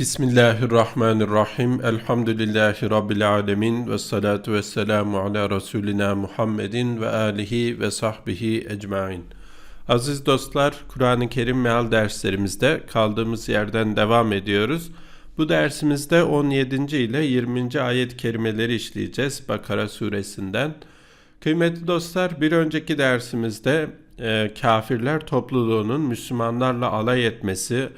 Bismillahirrahmanirrahim. Elhamdülillahi Rabbil alemin. Ve salatu ve selamu ala Resulina Muhammedin ve alihi ve sahbihi ecmain. Aziz dostlar, Kur'an-ı Kerim meal derslerimizde kaldığımız yerden devam ediyoruz. Bu dersimizde 17. ile 20. ayet kerimeleri işleyeceğiz Bakara suresinden. Kıymetli dostlar, bir önceki dersimizde e, kafirler topluluğunun Müslümanlarla alay etmesi,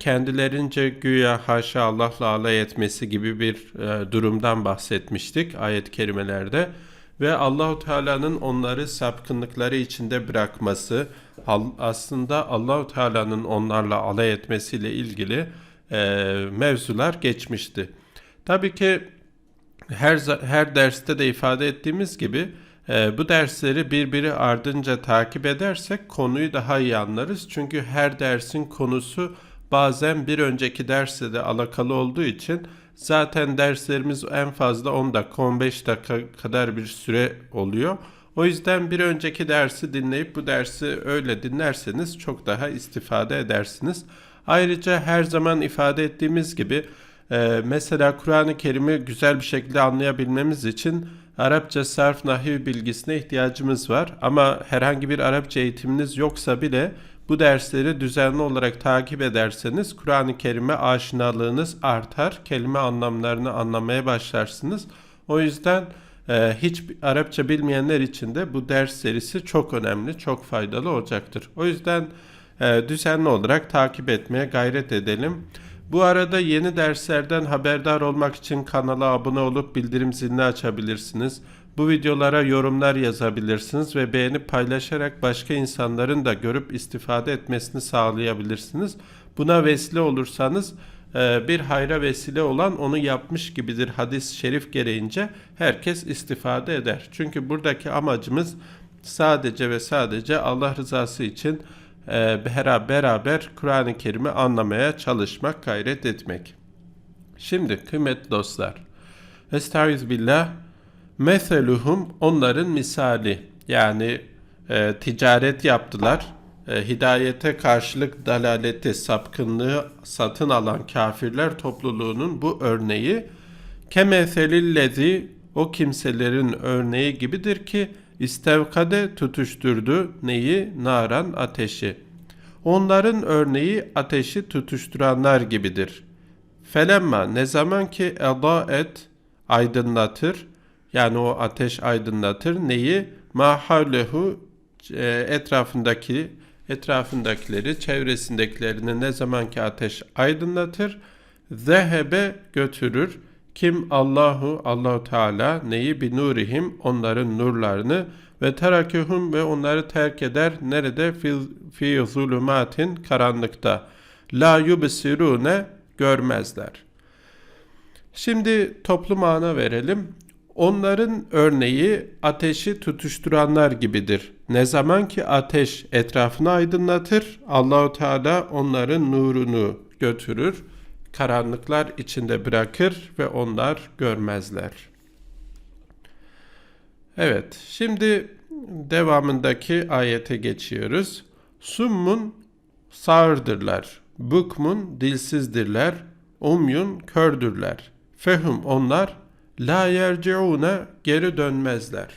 kendilerince güya haşa Allah'la alay etmesi gibi bir e, durumdan bahsetmiştik ayet kerimelerde ve Allahu Teala'nın onları sapkınlıkları içinde bırakması aslında Allahu Teala'nın onlarla alay etmesiyle ilgili e, mevzular geçmişti. Tabii ki her her derste de ifade ettiğimiz gibi e, bu dersleri birbiri ardınca takip edersek konuyu daha iyi anlarız. Çünkü her dersin konusu bazen bir önceki derste de alakalı olduğu için zaten derslerimiz en fazla 10 dakika 15 dakika kadar bir süre oluyor. O yüzden bir önceki dersi dinleyip bu dersi öyle dinlerseniz çok daha istifade edersiniz. Ayrıca her zaman ifade ettiğimiz gibi e, mesela Kur'an-ı Kerim'i güzel bir şekilde anlayabilmemiz için Arapça sarf nahiv bilgisine ihtiyacımız var. Ama herhangi bir Arapça eğitiminiz yoksa bile bu dersleri düzenli olarak takip ederseniz Kur'an-ı Kerim'e aşinalığınız artar. Kelime anlamlarını anlamaya başlarsınız. O yüzden e, hiç Arapça bilmeyenler için de bu ders serisi çok önemli, çok faydalı olacaktır. O yüzden e, düzenli olarak takip etmeye gayret edelim. Bu arada yeni derslerden haberdar olmak için kanala abone olup bildirim zilini açabilirsiniz. Bu videolara yorumlar yazabilirsiniz ve beğenip paylaşarak başka insanların da görüp istifade etmesini sağlayabilirsiniz. Buna vesile olursanız e, bir hayra vesile olan onu yapmış gibidir hadis-i şerif gereğince herkes istifade eder. Çünkü buradaki amacımız sadece ve sadece Allah rızası için e, beraber Kur'an-ı Kerim'i anlamaya çalışmak, gayret etmek. Şimdi kıymetli dostlar, Estaizu billah, Meseluhum onların misali yani e, ticaret yaptılar. E, hidayete karşılık dalaleti, sapkınlığı satın alan kafirler topluluğunun bu örneği kemeselillezi o kimselerin örneği gibidir ki istevkade tutuşturdu neyi? Naran ateşi. Onların örneği ateşi tutuşturanlar gibidir. Felemma ne zaman ki eda et aydınlatır yani o ateş aydınlatır. Neyi? Mahallehu e, etrafındaki etrafındakileri, çevresindekilerini ne zamanki ateş aydınlatır, zehebe götürür. Kim Allahu Allahu Teala neyi bi nurihim onların nurlarını ve terakehum ve onları terk eder nerede fi, fi zulumatin karanlıkta la yubsirune görmezler. Şimdi toplu mana verelim. Onların örneği ateşi tutuşturanlar gibidir. Ne zaman ki ateş etrafını aydınlatır, Allahu Teala onların nurunu götürür, karanlıklar içinde bırakır ve onlar görmezler. Evet, şimdi devamındaki ayete geçiyoruz. Summun sağırdırlar, bukmun dilsizdirler, umyun kördürler. Fehum onlar la yerciune geri dönmezler.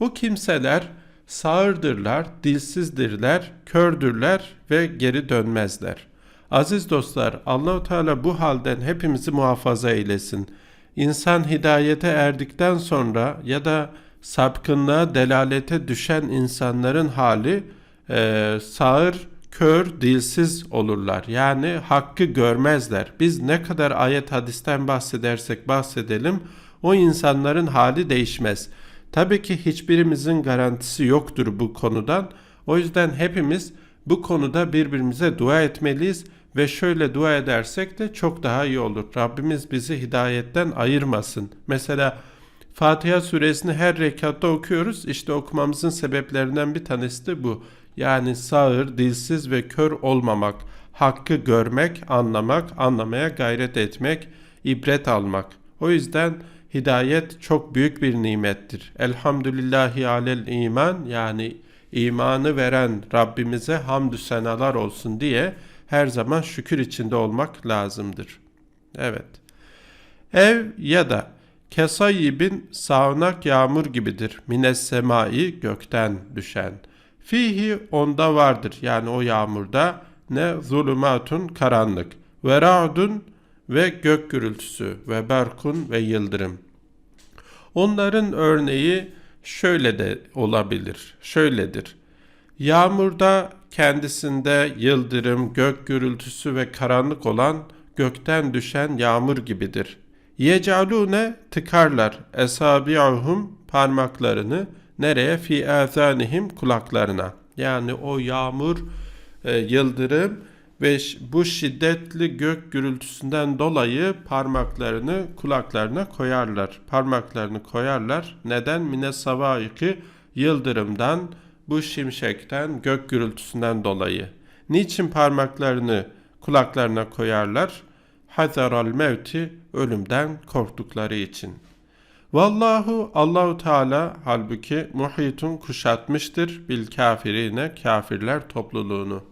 O kimseler sağırdırlar, dilsizdirler, kördürler ve geri dönmezler. Aziz dostlar, Allahu Teala bu halden hepimizi muhafaza eylesin. İnsan hidayete erdikten sonra ya da sapkınlığa, delalete düşen insanların hali e, sağır, kör, dilsiz olurlar. Yani hakkı görmezler. Biz ne kadar ayet hadisten bahsedersek bahsedelim o insanların hali değişmez. Tabii ki hiçbirimizin garantisi yoktur bu konudan. O yüzden hepimiz bu konuda birbirimize dua etmeliyiz ve şöyle dua edersek de çok daha iyi olur. Rabbimiz bizi hidayetten ayırmasın. Mesela Fatiha suresini her rekatta okuyoruz. İşte okumamızın sebeplerinden bir tanesi de bu. Yani sağır, dilsiz ve kör olmamak, hakkı görmek, anlamak, anlamaya gayret etmek, ibret almak. O yüzden hidayet çok büyük bir nimettir. Elhamdülillahi alel iman yani imanı veren Rabbimize hamdü senalar olsun diye her zaman şükür içinde olmak lazımdır. Evet. Ev ya da kesayibin sağanak yağmur gibidir. Mines semai gökten düşen. Fihi onda vardır yani o yağmurda ne zulümatun karanlık ve ra'dun ve gök gürültüsü ve berkun ve yıldırım. Onların örneği şöyle de olabilir. Şöyledir. Yağmurda kendisinde yıldırım, gök gürültüsü ve karanlık olan gökten düşen yağmur gibidir. Yecalune tıkarlar esabi'uhum parmaklarını nereye fi azanihim kulaklarına. Yani o yağmur, e, yıldırım ve bu şiddetli gök gürültüsünden dolayı parmaklarını kulaklarına koyarlar. Parmaklarını koyarlar. Neden? Mine savaiki yıldırımdan, bu şimşekten, gök gürültüsünden dolayı. Niçin parmaklarını kulaklarına koyarlar? Hazaral mevti ölümden korktukları için. Vallahu Allahu Teala halbuki muhitun kuşatmıştır bil kafirine kafirler topluluğunu.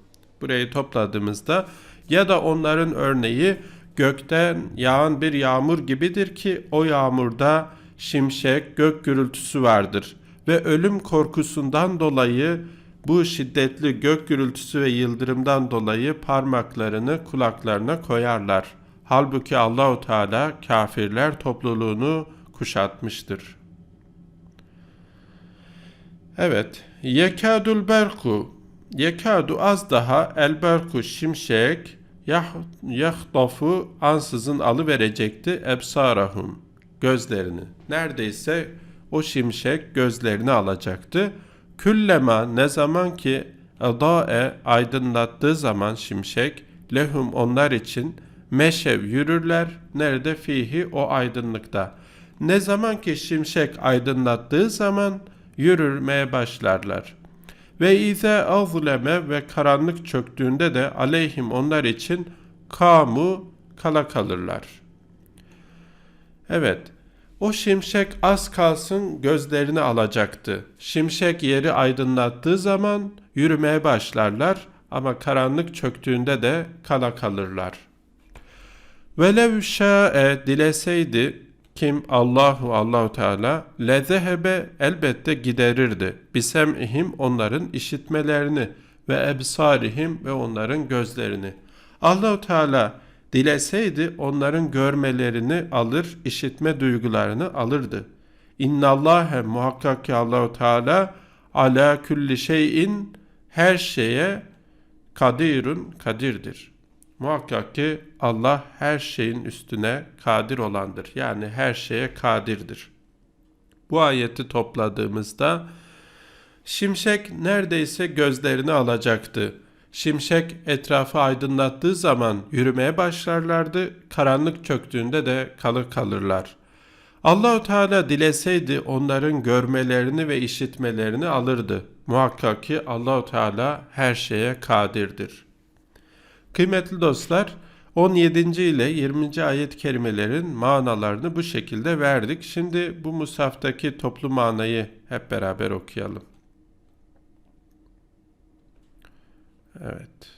Burayı topladığımızda ya da onların örneği gökten yağan bir yağmur gibidir ki o yağmurda şimşek, gök gürültüsü vardır ve ölüm korkusundan dolayı bu şiddetli gök gürültüsü ve yıldırımdan dolayı parmaklarını kulaklarına koyarlar. Halbuki Allahu Teala kafirler topluluğunu kuşatmıştır. Evet, yekadul berku yekadu az daha el berku şimşek yah yahdafu ansızın alı verecekti ebsarahum gözlerini. Neredeyse o şimşek gözlerini alacaktı. Küllema ne zaman ki adae aydınlattığı zaman şimşek lehum onlar için meşev yürürler. Nerede fihi o aydınlıkta. Ne zaman ki şimşek aydınlattığı zaman yürürmeye başlarlar. Ve ize azleme ve karanlık çöktüğünde de aleyhim onlar için kamu kala kalırlar. Evet, o şimşek az kalsın gözlerini alacaktı. Şimşek yeri aydınlattığı zaman yürümeye başlarlar ama karanlık çöktüğünde de kala kalırlar. Velev şa'e dileseydi kim Allahu Allahu Teala lezehebe elbette giderirdi. Bisem'ihim onların işitmelerini ve ebsarihim ve onların gözlerini. Allahu Teala dileseydi onların görmelerini alır, işitme duygularını alırdı. İnnallâhe muhakkak ki Allahu Teala ala külli şeyin her şeye kadirun kadirdir. Muhakkak ki Allah her şeyin üstüne kadir olandır. Yani her şeye kadirdir. Bu ayeti topladığımızda şimşek neredeyse gözlerini alacaktı. Şimşek etrafı aydınlattığı zaman yürümeye başlarlardı. Karanlık çöktüğünde de kalı kalırlar. Allahu Teala dileseydi onların görmelerini ve işitmelerini alırdı. Muhakkak ki Allahu Teala her şeye kadirdir. Kıymetli dostlar, 17. ile 20. ayet kelimelerin manalarını bu şekilde verdik. Şimdi bu musaftaki toplu manayı hep beraber okuyalım. Evet.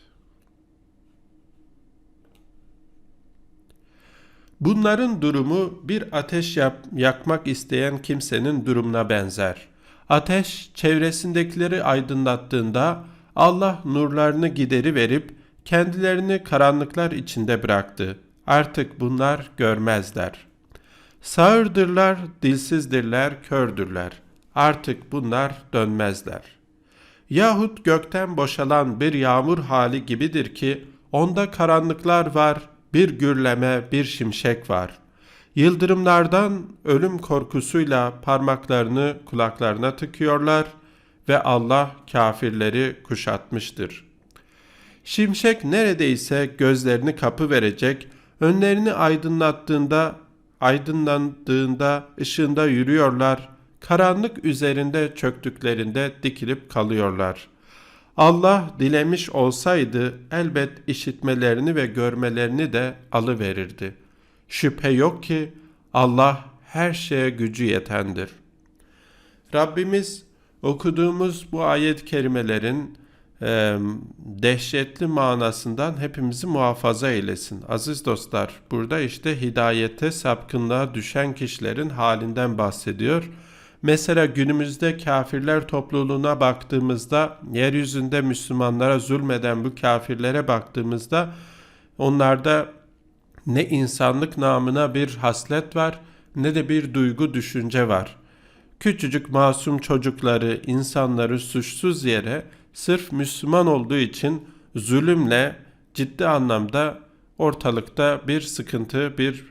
Bunların durumu bir ateş yap, yakmak isteyen kimsenin durumuna benzer. Ateş çevresindekileri aydınlattığında Allah nurlarını gideri verip kendilerini karanlıklar içinde bıraktı. Artık bunlar görmezler. Sağırdırlar, dilsizdirler, kördürler. Artık bunlar dönmezler. Yahut gökten boşalan bir yağmur hali gibidir ki onda karanlıklar var, bir gürleme, bir şimşek var. Yıldırımlardan ölüm korkusuyla parmaklarını kulaklarına tıkıyorlar ve Allah kafirleri kuşatmıştır.'' Şimşek neredeyse gözlerini kapı verecek, önlerini aydınlattığında, aydınlandığında ışığında yürüyorlar, karanlık üzerinde çöktüklerinde dikilip kalıyorlar. Allah dilemiş olsaydı elbet işitmelerini ve görmelerini de alıverirdi. Şüphe yok ki Allah her şeye gücü yetendir. Rabbimiz okuduğumuz bu ayet kerimelerin e, dehşetli manasından hepimizi muhafaza eylesin. Aziz dostlar, burada işte hidayete, sapkınlığa düşen kişilerin halinden bahsediyor. Mesela günümüzde kafirler topluluğuna baktığımızda, yeryüzünde Müslümanlara zulmeden bu kafirlere baktığımızda onlarda ne insanlık namına bir haslet var ne de bir duygu düşünce var. Küçücük masum çocukları, insanları suçsuz yere sırf Müslüman olduğu için zulümle ciddi anlamda ortalıkta bir sıkıntı, bir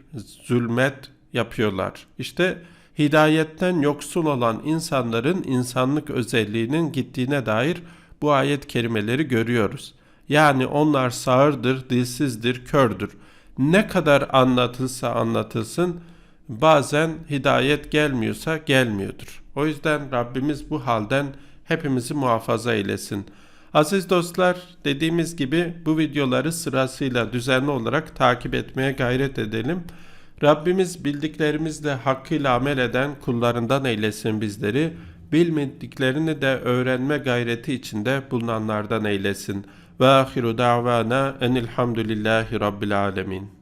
zulmet yapıyorlar. İşte hidayetten yoksul olan insanların insanlık özelliğinin gittiğine dair bu ayet kelimeleri görüyoruz. Yani onlar sağırdır, dilsizdir, kördür. Ne kadar anlatılsa anlatılsın bazen hidayet gelmiyorsa gelmiyordur. O yüzden Rabbimiz bu halden hepimizi muhafaza eylesin. Aziz dostlar, dediğimiz gibi bu videoları sırasıyla düzenli olarak takip etmeye gayret edelim. Rabbimiz bildiklerimizle hakkıyla amel eden kullarından eylesin bizleri. Bilmediklerini de öğrenme gayreti içinde bulunanlardan eylesin. Ve ahiru davana enilhamdülillahi rabbil alemin.